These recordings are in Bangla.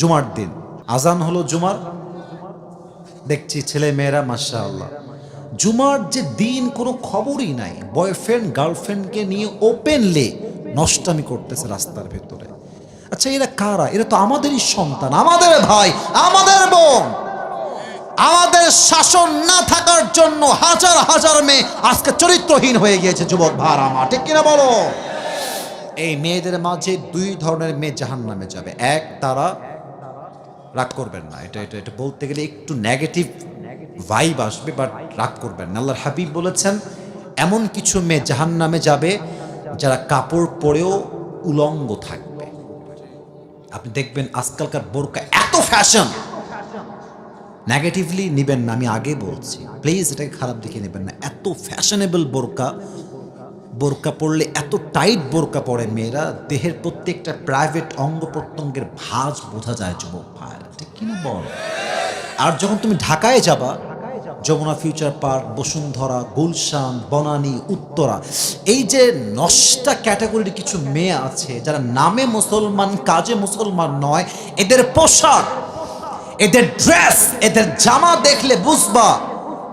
জুমার দিন। আজান হলো জুমার। দেখছি ছেলে মেয়েরা মাসা আল্লাহ জুমার যে দিন কোনো খবরই নাই। বয়ফ্রেন্ড, গার্লফ্রেন্ডকে নিয়ে ওপেনলি নষ্টামি করতেছে রাস্তার ভেতরে। আচ্ছা এরা কারা? এরা তো আমাদেরই সন্তান, আমাদের ভাই, আমাদের বোন। আমাদের শাসন না থাকার জন্য হাজার হাজার মেয়ে আজকে চরিত্রহীন হয়ে গিয়েছে, যুবক ভাড়া আমার। ঠিক কিনা বলো? এই মেয়েদের মাঝে দুই ধরনের মেয়ে জাহান নামে যাবে। এক তারা রাগ করবেন না। এটা এটা এটা বলতে গেলে একটু নেগেটিভ ভাইব আসবে বাট রাগ করবেন না। আল্লাহর হাবিব বলেছেন, এমন কিছু মেয়ে জাহান নামে যাবে, যারা কাপড় পরেও উলঙ্গ থাকবে। আপনি দেখবেন আজকালকার বোরকা এত ফ্যাশন নেগেটিভলি নেবেন না, আমি আগে বলছি। প্লিজ এটাকে খারাপ দিকে নেবেন না। এত ফ্যাশনেবল বোরকা বোরকা পরলে এত টাইট বোরকা পরে মেয়েরা, দেহের প্রত্যেকটা প্রাইভেট অঙ্গ প্রত্যঙ্গের ভাঁজ বোঝা যায়, যুবক ভাইরা ঠিক কিনা বল? আর যখন তুমি ঢাকায় যাবা, যমুনা ফিউচার পার্ক বসুন্ধরা, গুলশান, বনানী, উত্তরা, এই যে নষ্টা ক্যাটাগরির কিছু মেয়ে আছে, যারা নামে মুসলমান, কাজে মুসলমান নয়, এদের পোশাক, এদের ড্রেস এদের জামা দেখলে বুঝবা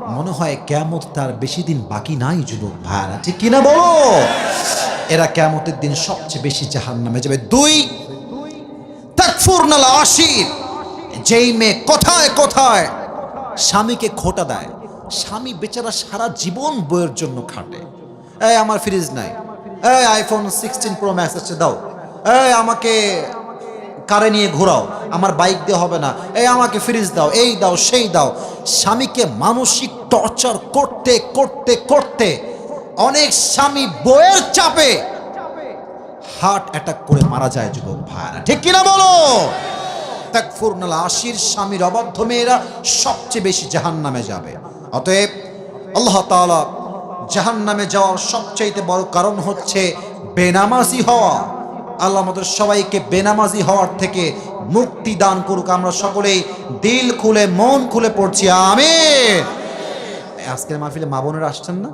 মনে হয় কেমত তার বেশি দিন বাকি নাই, যুবক ভাইরা ঠিক কিনা বলো? এরা কেমতের দিন সবচেয়ে বেশি জাহান নামে যাবে। দুই তাকফুরনাল আশির। যেই মেয়ে কোথায় কোথায়? স্বামীকে খোটা দেয়। স্বামী বেচারা সারা জীবন বইয়ের জন্য খাটে। এই, আমার ফ্রিজ নাই। এই আইফোন সিক্সটিন প্রো ম্যাক্স আছে, দাও। এই, আমাকে কারে নিয়ে ঘোরাও, আমার বাইক দিয়ে হবে না। এই আমাকে ফ্রিজ দাও, এই দাও, সেই দাও। স্বামীকে মানসিক টর্চার করতে করতে করতে অনেক স্বামী বইয়ের চাপে হার্ট অ্যাটাক করে মারা যায় যুবক ভাইরা ঠিক কিনা বলো? আশির স্বামীর অবাধ্য মেয়েরা সবচেয়ে বেশি জাহান নামে যাবে। অতএব আল্লাহ জাহান নামে যাওয়ার সবচাইতে বড় কারণ হচ্ছে বেনামাজি হওয়া। আল্লাহ আমাদের সবাইকে বেনামাজি হওয়ার থেকে মুক্তি দান করুক। আমরা সকলেই দিল খুলে, মন খুলে পড়ছি। আমি আজকের মাহফিলে মা বোনেরা আসছেন না?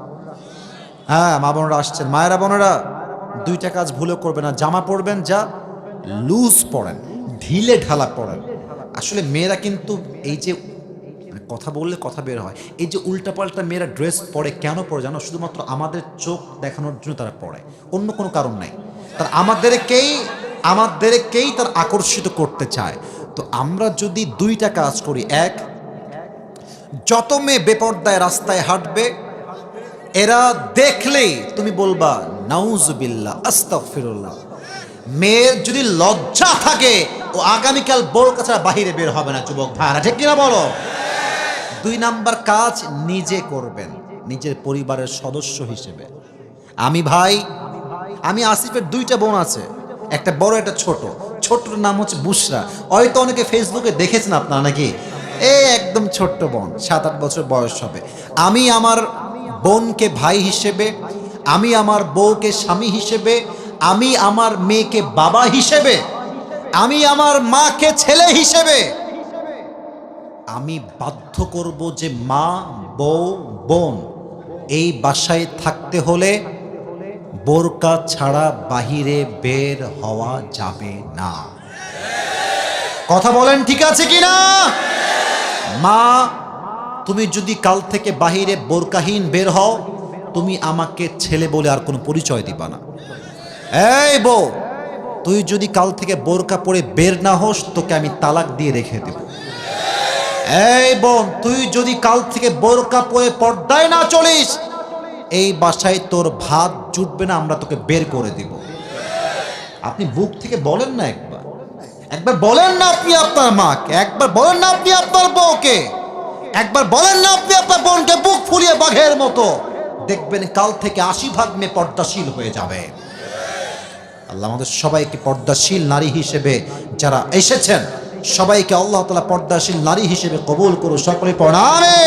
হ্যাঁ মা বোনেরা আসছেন। মায়েরা, বোনেরা, দুইটা কাজ ভুলে করবে না। জামা পরবেন, যা লুজ পরেন, ঢিলে ঢালা পরেন। আসলে মেয়েরা কিন্তু এই যে মানে কথা বললে কথা বের হয়। এই যে উল্টাপাল্টা মেয়েরা ড্রেস পরে কেন পরে জানো? শুধুমাত্র আমাদের চোখ দেখানোর জন্য তারা পরে। অন্য কোনো কারণ নাই। তার আমাদেরকেই আমাদেরকেই তার আকর্ষিত করতে চায়। তো আমরা যদি দুইটা কাজ করি, এক, যত মেয়ে বেপর্দায় রাস্তায় হাঁটবে, এরা দেখলেই তুমি বলবা, নাউজুবিল্লাহ, আস্তাগফিরুল্লাহ। মেয়ের যদি লজ্জা থাকে, ও আগামীকাল বোর কাছে বাহিরে বের হবে না, যুবক ভাইরা ঠিক কিনা বলো? দুই নাম্বার কাজ নিজে করবেন, নিজের পরিবারের সদস্য হিসেবে। আমি ভাই আমি আসিফের দুইটা বোন আছে, একটা বড়, একটা ছোট। ছোটটার নাম হচ্ছে বুসরা হয়তো অনেকে ফেসবুকে দেখেছেন আপনারা নাকি? এ একদম ছোট্ট বোন, সাত আট বছর বয়স হবে। আমি আমার বোনকে ভাই হিসেবে, আমি আমার বউকে স্বামী হিসেবে, আমি আমার মেয়েকে বাবা হিসেবে, আমি আমার মাকে ছেলে হিসেবে, আমি বাধ্য করব যে মা, বউ, বোন এই বাসায় থাকতে হলে বোরকা ছাড়া বাহিরে বের হওয়া যাবে না। কথা বলেন, ঠিক আছে কি না মা, তুমি যদি কাল থেকে বাহিরে বোরকাহীন বের হও, তুমি আমাকে ছেলে বলে আর কোনো পরিচয় দিবা না। এই বউ, তুই যদি কাল থেকে বোরকা পরে বের না হোস, তোকে আমি তালাক দিয়ে রেখে দেব। এই বোন, তুই যদি কাল থেকে বোরকা পরে পর্দায় না চলিস এই বাসায় তোর ভাত জুটবে না, আমরা তোকে বের করে দিব। আপনি বুক থেকে বলেন না একবার। একবার বলেন না আপনি আপনার মাকে, একবার বলেন না আপনি আপনার বউকে, একবার বলেন না আপনি আপনার বোনকে বুক ফুলিয়ে বাঘের মতো। দেখবেন কাল থেকে আশি ভাগ মেয়ে পর্দাশীল হয়ে যাবে। আল্লাহ আমাদের সবাইকে পর্দাশীল নারী হিসেবে যারা এসেছেন, সবাইকে আল্লাহ তালা পর্দাশীল নারী হিসেবে কবুল করো সকলে প্রণামে